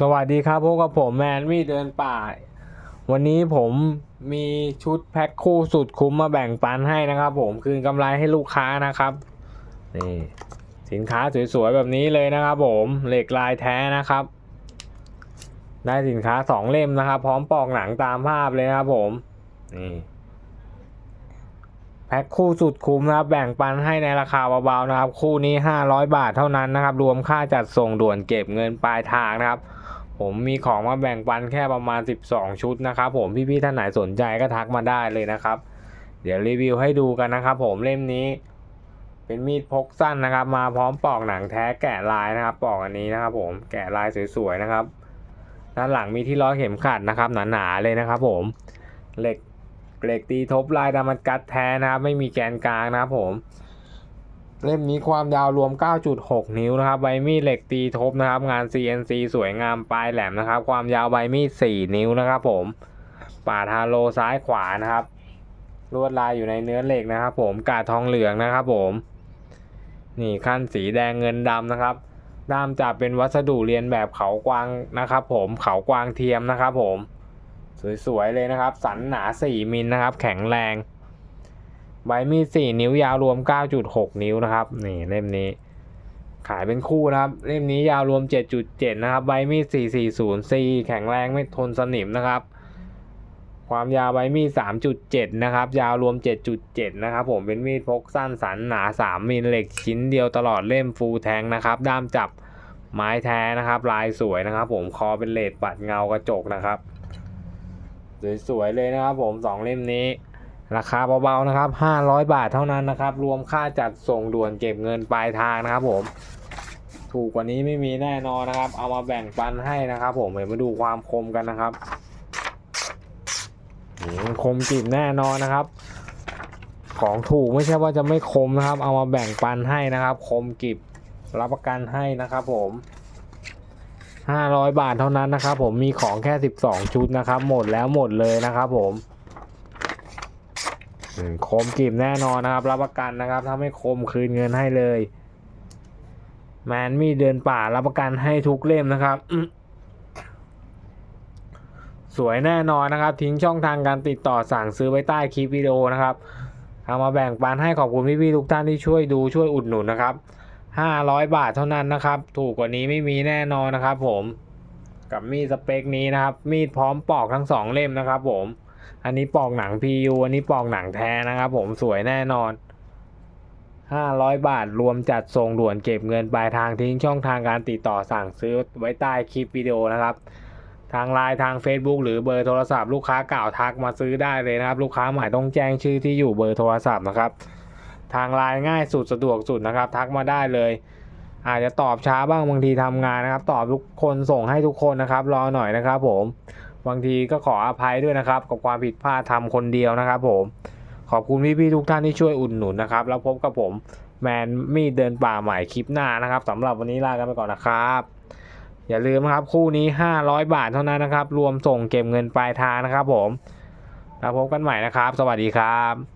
สวัสดีครับพบกับผมแมนมี่เดินป่า วันนี้ผมมีชุดแพ็คคู่สุดคุ้มมาแบ่งปันให้นะครับ ผมคืนกำไรให้ลูกค้านะครับนี่สินค้าสวยๆแบบนี้เลยนะครับ ผมเหล็กลายแท้นะครับ ได้สินค้าสองเล่มนะครับ พร้อมปอกหนังตามภาพเลยนะครับ ผมนี่ พ็คคู่สุดคุ้มนะครับแบ่งปันให้ในราคาเบาๆนะครับ คู่นี้ 500 บาทเท่านั้นนะครับ รวมค่าจัดส่งด่วนเก็บเงินปลายทางนะครับ ผมมีของมาแบ่งปันแค่ประมาณ 12 ชุดนะครับ ผมพี่ๆท่านไหนสนใจก็ทักมาได้เลยนะครับ เดี๋ยวรีวิวให้ดูกันนะครับ ผมเล่มนี้ เป็นมีดพกสั้นนะครับ มาพร้อมปอกหนังแท้แกะลายนะครับ ปอกอันนี้นะครับ ผมแกะลายสวยๆนะครับ ด้านหลังมีที่ล้อเข็มขัดนะครับหนาๆเลยนะครับ ผมเหล็ก เหล็กตีทบลายดามันกัดแท้นะครับ ไม่มีแกนกลางนะครับผมเล่มนี้ความยาวรวม 9.6 นิ้วนะครับ ใบมีดเหล็กตีทบนะครับ งาน CNC สวยงามปลายแหลมนะครับ ความยาวใบมีด 4 นิ้วนะครับผมป่าดฮาโลซ้ายขวานะครับ ลวดลายอยู่ในเนื้อเหล็กนะครับ ผมกาดทองเหลืองนะครับผม นี่ขั้นสีแดงเงินดำนะครับ ด้ามจับเป็นวัสดุเรียนแบบเขากวางนะครับ ผมเขากวางเทียมนะครับ ผม สวยๆเลยนะครับ สันหนา 4 มิลนะครับ แข็งแรง ใบมีด 4 นิ้วยาวรวม 9.6 นิ้วนะครับ นี่เล่มนี้ ขายเป็นคู่นะครับ เล่มนี้ยาวรวม 7.7 นะครับ ใบมีด 440 C แข็งแรงไม่ทนสนิมนะครับ ความยาวใบมีด 3.7 นะครับ ยาวรวม 7.7 นะครับ ผมเป็นมีดพกสั้นสันหนา 3 มิลเหล็กชิ้นเดียวตลอดเล่มฟูลแทงนะครับ ด้ามจับไม้แท้นะครับ ลายสวยนะครับ ผมคอเป็นเลดปัดเงากระจกนะครับ สวยๆเลยนะครับผมสองเล่มนี้ ราคาเบาๆนะครับ 500 บาทเท่านั้นนะครับ รวมค่าจัดส่งด่วนเก็บเงินปลายทางนะครับผม ถูกกว่านี้ไม่มีแน่นอนนะครับ เอามาแบ่งปันให้นะครับ ผมเดี๋ยวมาดูความคมกันนะครับคมกริบแน่นอนนะครับ ของถูกไม่ใช่ว่าจะไม่คมนะครับ เอามาแบ่งปันให้นะครับ คมกิบรับประกันให้นะครับผม 500 บาทเท่านั้นนะครับผมมีของแค่ 12 ชุดนะครับ หมดแล้วหมดเลยนะครับผมคมกริบแน่นอนนะครับ รับประกันนะครับ ถ้าไม่คมคืนเงินให้เลย แมนมีเดินป่ารับประกันให้ทุกเล่มนะครับสวยแน่นอนนะครับ ทิ้งช่องทางการติดต่อสั่งซื้อไว้ใต้คลิปวิดีโอนะครับเอามาแบ่งปันให้ขอบคุณพี่ๆทุกท่านที่ช่วยดูช่วยอุดหนุนนะครับ 500 บาทเท่านั้นนะครับ ถูกกว่านี้ไม่มีแน่นอนนะครับ ผมกับมีดสเปคนี้นะครับ มีดพร้อมปอกทั้งสองเล่มนะครับ ผม อันนี้ปอกหนัง PU อันนี้ปอกหนังแท้นะครับ ผมสวยแน่นอน 500 บาทรวมจัดส่งด่วนเก็บเงินปลายทางทิ้งช่องทางการติดต่อสั่งซื้อไว้ใต้คลิปวิดีโอนะครับ ทางไลน์ทาง Facebook หรือเบอร์โทรศัพท์ลูกค้าเก่าทักมาซื้อได้เลยนะครับ ลูกค้าใหม่ต้องแจ้งชื่อที่อยู่เบอร์โทรศัพท์นะครับ ทางไลน์ง่ายสุดสะดวกสุดนะครับ ทักมาได้เลย อาจจะตอบช้าบ้างบางทีทำงานนะครับ ตอบทุกคนส่งให้ทุกคนนะครับ รอหน่อยนะครับ ผมบางทีก็ขออภัยด้วยนะครับ กับความผิดพลาดทำคนเดียวนะครับ ผมขอบคุณพี่ๆทุกท่านที่ช่วยอุดหนุนนะครับ แล้วพบกับผมแมนมีดเดินป่าใหม่คลิปหน้านะครับสำหรับวันนี้ลากันไปก่อนนะครับอย่าลืมนะครับคู่นี้ 500 บาทเท่านั้นนะครับ รวมส่งเก็บเงินปลายทางนะครับผมแล้วพบกันใหม่นะครับ สวัสดีครับ